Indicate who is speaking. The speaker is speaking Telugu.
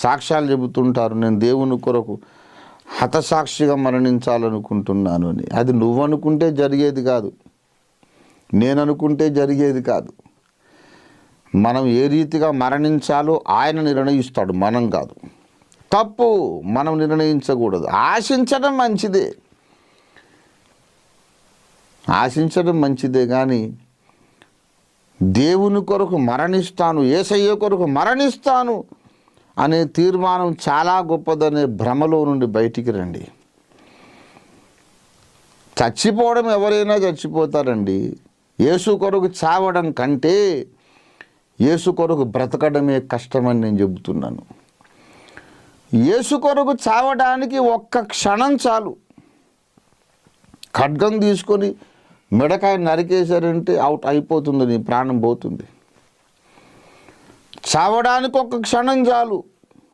Speaker 1: సాక్ష్యాలు చెబుతుంటారు నేను దేవుని కొరకు హతసాక్షిగా మరణించాలనుకుంటున్నాను అని. అది నువ్వు అనుకుంటే జరిగేది కాదు. నేను అనుకుంటే జరిగేది కాదు. మనం ఏ రీతిగా మరణించాలో ఆయన నిర్ణయిస్తాడు మనం కాదు. తప్పు మనం నిర్ణయించకూడదు. ఆశించడం మంచిదే. ఆశించడం మంచిదే కానీ దేవుని కొరకు మరణిస్తాను ఏసయ్య కొరకు మరణిస్తాను అనే తీర్మానం చాలా గొప్పదనే భ్రమలో నుండి బయటికి రండి. చచ్చిపోవడం ఎవరైనా చచ్చిపోతారండి. యేసు కొరకు చావడం కంటే యేసు కొరకు బ్రతకడమే కష్టమని నేను చెబుతున్నాను. యేసు కొరకు చావడానికి ఒక్క క్షణం చాలు. ఖడ్గం తీసుకొని మెడకాయ నరికేశారంటే అవుట్ అయిపోతుంది నీ ప్రాణం పోతుంది. చావడానికి ఒక క్షణం చాలు.